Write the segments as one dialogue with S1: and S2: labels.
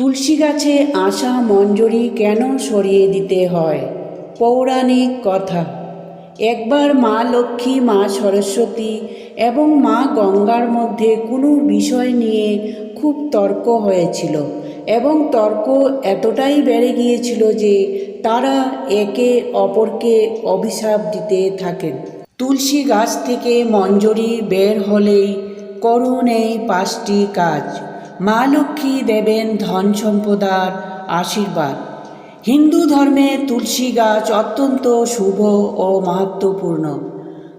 S1: তুলসী গাছে আশা মঞ্জরি কেন সরিয়ে দিতে হয়? পৌরাণিক কথা। একবার মা লক্ষ্মী, মা সরস্বতী এবং মা গঙ্গার মধ্যে কোনো বিষয় নিয়ে খুব তর্ক হয়েছিল এবং তর্ক এতটাই বেড়ে গিয়েছিল যে তারা একে অপরকে অভিশাপ দিতে থাকেন। তুলসী গাছ থেকে মঞ্জরি বের হলেই করুন এই পাঁচটি কাজ। মা লক্ষ্মী দেবেন ধন সম্পদার আশীর্বাদ। হিন্দু ধর্মে তুলসী গাছ অত্যন্ত শুভ ও মাহাত্মপূর্ণ।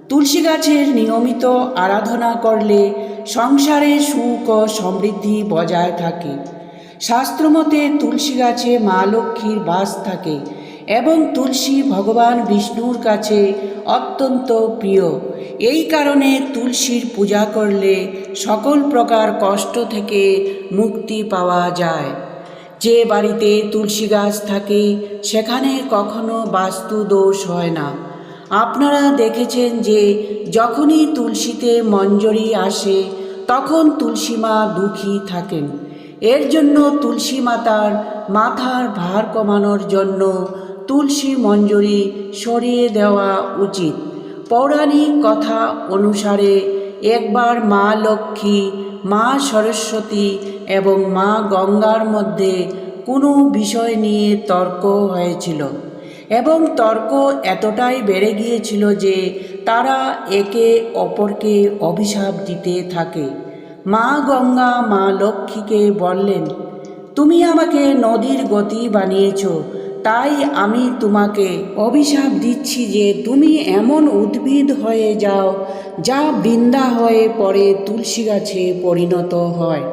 S1: তুলসী গাছের নিয়মিত আরাধনা করলে সংসারে সুখ ও সমৃদ্ধি বজায় থাকে। শাস্ত্রমতে তুলসী গাছে মা লক্ষ্মীর বাস থাকে। এবং তুলসী ভগবান বিষ্ণুর কাছে অত্যন্ত প্রিয়। এই কারণে তুলসীর পূজা করলে সকল প্রকার কষ্ট থেকে মুক্তি পাওয়া যায়। যে বাড়িতে তুলসী গাছ থাকে, সেখানে কখনো বাস্তু দোষ হয় না। আপনারা দেখেছেন যে যখনই তুলসীতে মঞ্জরি আসে, তখন তুলসী মা দুঃখী থাকেন। এর জন্য তুলসী মাতার মাথার ভার কমানোর জন্য তুলসী মঞ্জরি সরিয়ে দেওয়া উচিত। পৌরাণিক কথা অনুসারে একবার মা লক্ষ্মী, মা সরস্বতী এবং মা গঙ্গার মধ্যে কোনো বিষয় নিয়ে তর্ক হয়েছিল এবং তর্ক এতটাই বেড়ে গিয়েছিল যে তারা একে অপরকে অভিশাপ দিতে থাকে। মা গঙ্গা, মা লক্ষ্মীকে বললেন, তুমি আমাকে নদীর গতি বানিয়েছ তাই আমি তোমাকে অভিশাপ দিচ্ছি যে তুমি এমন উদ্ভিদ হয়ে যাও যা বৃন্দা হয়ে পরে তুলসী গাছে পরিণত হয়।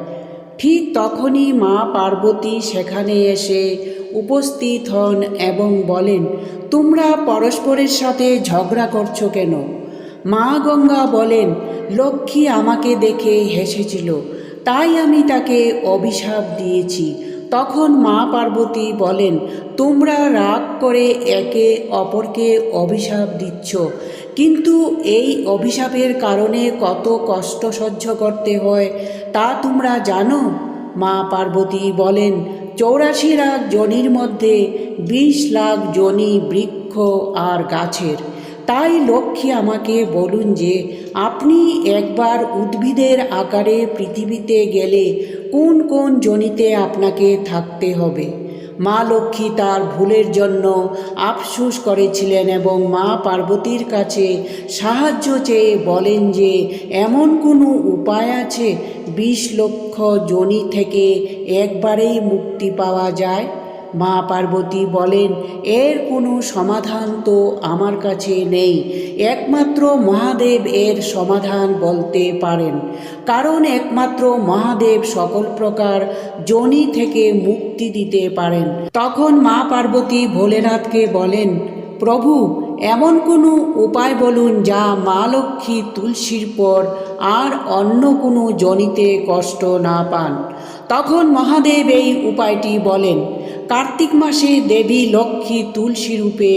S1: ঠিক তখনই মা পার্বতী সেখানে এসে উপস্থিত হন এবং বলেন, তোমরা পরস্পরের সাথে ঝগড়া করছ কেন? মা গঙ্গা বলেন, লক্ষ্মী আমাকে দেখে হেসেছিল, তাই আমি তাকে অভিশাপ দিয়েছি। তখন মা পার্বতী বলেন, তোমরা রাগ করে একে অপরকে অভিশাপ দিচ্ছ। কিন্তু এই অভিশাপের কারণে কত কষ্ট সহ্য করতে হয় তা তোমরা জানো? মা পার্বতী বলেন, চৌরাশি লাখ জনির মধ্যে, বিশ লাখ জনি বৃক্ষ আর গাছের। তাই লক্ষ্মী আমাকে বলুন যে, আপনি একবার উদ্ভিদের আকারে পৃথিবীতে গেলে কোন কোন জনিতে আপনাকে থাকতে হবে? মা লক্ষ্মী তার ভুলের জন্য আফসুস করেছিলেন এবং মা পার্বতীর কাছে সাহায্য চেয়ে বলেন যে, এমন কোনো উপায় আছে? বিশ লক্ষ জনি থেকে একবারেই মুক্তি পাওয়া যায়? মা পার্বতী বলেন, এর কোনো সমাধান তো আমার কাছে নেই। একমাত্র মহাদেব এর সমাধান বলতে পারেন। কারণ একমাত্র মহাদেব সকল প্রকার জনি থেকে মুক্তি দিতে পারেন। তখন মা পার্বতী ভোলেনাথকে বলেন, প্রভু, এমন কোনো উপায় বলুন যা মা লক্ষ্মী তুলসীর পর আর অন্য কোনো জনিতে কষ্ট না পান? তখন মহাদেব এই উপায়টি বলেন কার্তিক মাসে দেবী লক্ষ্মী তুলসী রূপে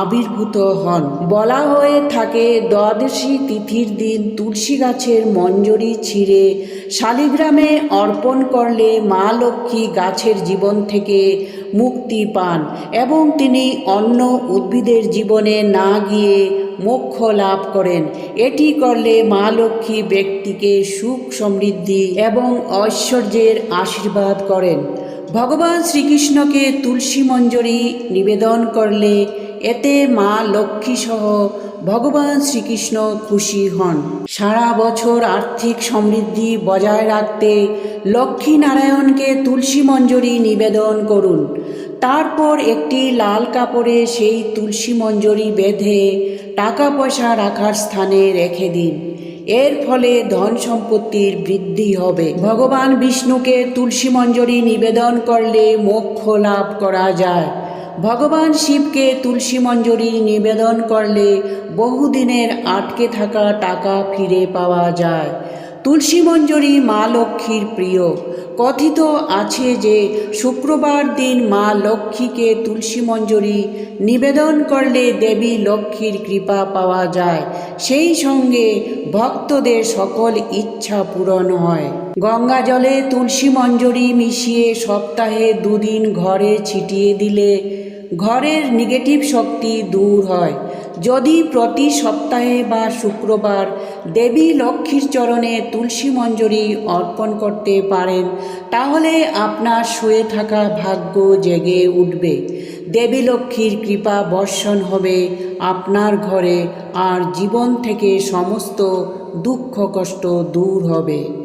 S1: আবির্ভূত হন। বলা হয়ে থাকে, দ্বাদশী তিথির দিন তুলসী গাছের মঞ্জরি ছিঁড়ে শালিগ্রামে অর্পণ করলে মা লক্ষ্মী গাছের জীবন থেকে মুক্তি পান এবং তিনি অন্য উদ্ভিদের জীবনে না গিয়ে মোক্ষ লাভ করেন। এটি করলে মা লক্ষ্মী ব্যক্তিকে সুখ সমৃদ্ধি এবং ঐশ্বর্যের আশীর্বাদ করেন। ভগবান শ্রীকৃষ্ণকে তুলসী মঞ্জরি নিবেদন করলে এতে মা লক্ষ্মী সহ ভগবান শ্রীকৃষ্ণ খুশি হন। সারা বছর আর্থিক সমৃদ্ধি বজায় রাখতে লক্ষ্মী নারায়ণকে তুলসী মঞ্জরি নিবেদন করুন। তারপর একটি লাল কাপড়ে সেই তুলসী মঞ্জরি বেঁধে টাকা পয়সা রাখার স্থানে রেখে দিন। এর ফলে ধন সম্পত্তির বৃদ্ধি হবে। ভগবান বিষ্ণুকে তুলসী মঞ্জরি নিবেদন করলে মোক্ষ লাভ করা যায়। ভগবান শিবকে তুলসী মঞ্জরি নিবেদন করলে বহুদিনের আটকে থাকা টাকা ফিরে পাওয়া যায়। তুলসী মঞ্জরি মা লক্ষ্মীর প্রিয়। কথিত আছে যে, শুক্রবার দিন মা লক্ষ্মীকে তুলসী মঞ্জরি নিবেদন করলে দেবী লক্ষ্মীর কৃপা পাওয়া যায়। সেই সঙ্গে ভক্তদের সকল ইচ্ছা পূরণ হয়। গঙ্গা জলে তুলসী মঞ্জরি মিশিয়ে সপ্তাহে দুদিন ঘরে ছিটিয়ে দিলে ঘরের নেগেটিভ শক্তি দূর হয়। যদি প্রতি সপ্তাহে বা শুক্রবার দেবী লক্ষ্মীর চরণে তুলসী মঞ্জরি অর্পণ করতে পারেন, তাহলে আপনার শুয়ে থাকা ভাগ্য জেগে উঠবে। দেবী লক্ষ্মীর কৃপা বর্ষণ হবে আপনার ঘরে, আর জীবন থেকে সমস্ত দুঃখ কষ্ট দূর হবে।